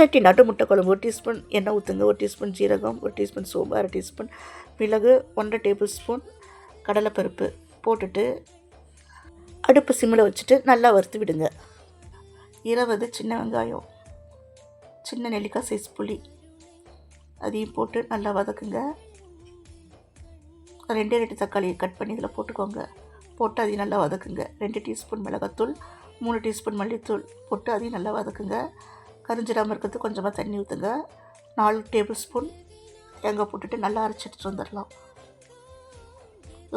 சட்டி நடு முட்டை குழம்பு ஒரு டீஸ்பூன் எண்ணெய் ஊற்றுங்க ஒரு டீஸ்பூன் ஜீரகம் ஒரு டீஸ்பூன் சோம்பு அரை டீஸ்பூன் மிளகு ஒன்றரை டேபிள் ஸ்பூன் கடலைப்பருப்பு போட்டுட்டு அடுப்பு சிம்மில் வச்சுட்டு நல்லா வறுத்து விடுங்க. இருபது சின்ன வெங்காயம் சின்ன நெல்லிக்காய் சைஸ் புளி அதையும் போட்டு நல்லா வதக்குங்க. ரெண்டே ரெண்டு தக்காளியை கட் பண்ணி இதில் போட்டுக்கோங்க. போட்டு அதையும் நல்லா வதக்குங்க. ரெண்டு டீஸ்பூன் மிளகாத்தூள் மூணு டீஸ்பூன் மல்லித்தூள் போட்டு அதையும் நல்லா வதக்குங்க. கரிஞ்சிடாமல் இருக்கிறது கொஞ்சமாக தண்ணி ஊற்றுங்க. நாலு டேபிள் ஸ்பூன் தேங்காய் போட்டுட்டு நல்லா அரைச்சி எடுத்துட்டு வந்துடலாம்.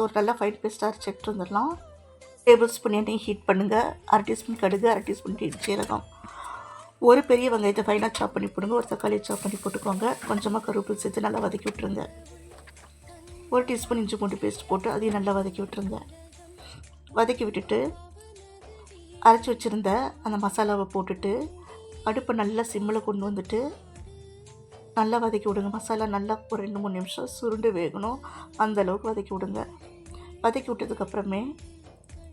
ஒரு நல்லா ஃபைன் பேஸ்ட்டாக அரைச்சி எடுத்துட்டு வந்துடலாம். டேபிள் ஸ்பூன் எண்ணெய் ஹீட் பண்ணுங்கள் அரை டீஸ்பூன் கடுகு அரை டீஸ்பூன் சீரகம் ஒரு பெரிய வெங்காயத்தை ஃபைனாக சாப் பண்ணி போடுங்க. ஒரு தக்காளியை சாப் பண்ணி போட்டுக்கோங்க. கொஞ்சமாக கருவேப்பில் சேர்த்து நல்லா வதக்கி விட்ருங்க ஒரு டீஸ்பூன் இஞ்சி பூண்டு பேஸ்ட் போட்டு அதையும் நல்லா வதக்கி விட்ருங்க வதக்கி விட்டுட்டு அரைச்சி வச்சுருந்த அந்த மசாலாவை போட்டுட்டு அடுப்பை நல்லா சிம்மில் கொண்டு வந்துட்டு நல்லா வதக்கி விடுங்க. மசாலா நல்லா ஒரு ரெண்டு மூணு நிமிஷம் சுருண்டு வேகணும். அந்த அளவுக்கு வதக்கி விடுங்க. வதக்கி விட்டதுக்கப்புறமே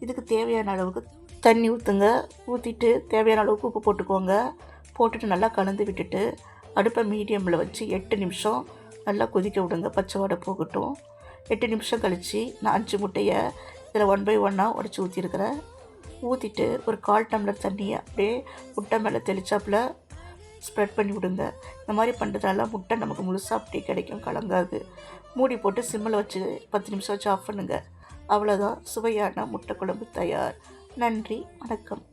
இதுக்கு தேவையான அளவுக்கு தண்ணி ஊற்றுங்க ஊற்றிட்டு தேவையான அளவுக்கு உப்பு போட்டுக்கோங்க. போட்டுட்டு நல்லா கலந்து விட்டுட்டு அடுப்பை மீடியமில் வச்சு எட்டு நிமிஷம் நல்லா கொதிக்க விடுங்க. பச்சை வடை போகட்டும். எட்டு நிமிஷம் கழித்து நான் அஞ்சு முட்டையை இதில் ஒன் பை ஒன்னாக உடச்சி ஊற்றிருக்கிறேன் ஊற்றிட்டு ஒரு கால் டம்ளர் தண்ணியை அப்படியே முட்டை மேலே தெளிச்சாப்பில் ஸ்ப்ரெட் பண்ணி விடுங்க. இந்த மாதிரி பண்ணுறதால முட்டை நமக்கு முழுசாக அப்படியே கிடைக்கும் கலங்காது. மூடி போட்டு சிம்மில் வச்சு பத்து நிமிஷம் வச்சு ஆஃப் பண்ணுங்கள் அவ்வளோதான் சுவையான முட்டை குழம்பு தயார். நன்றி. வணக்கம்.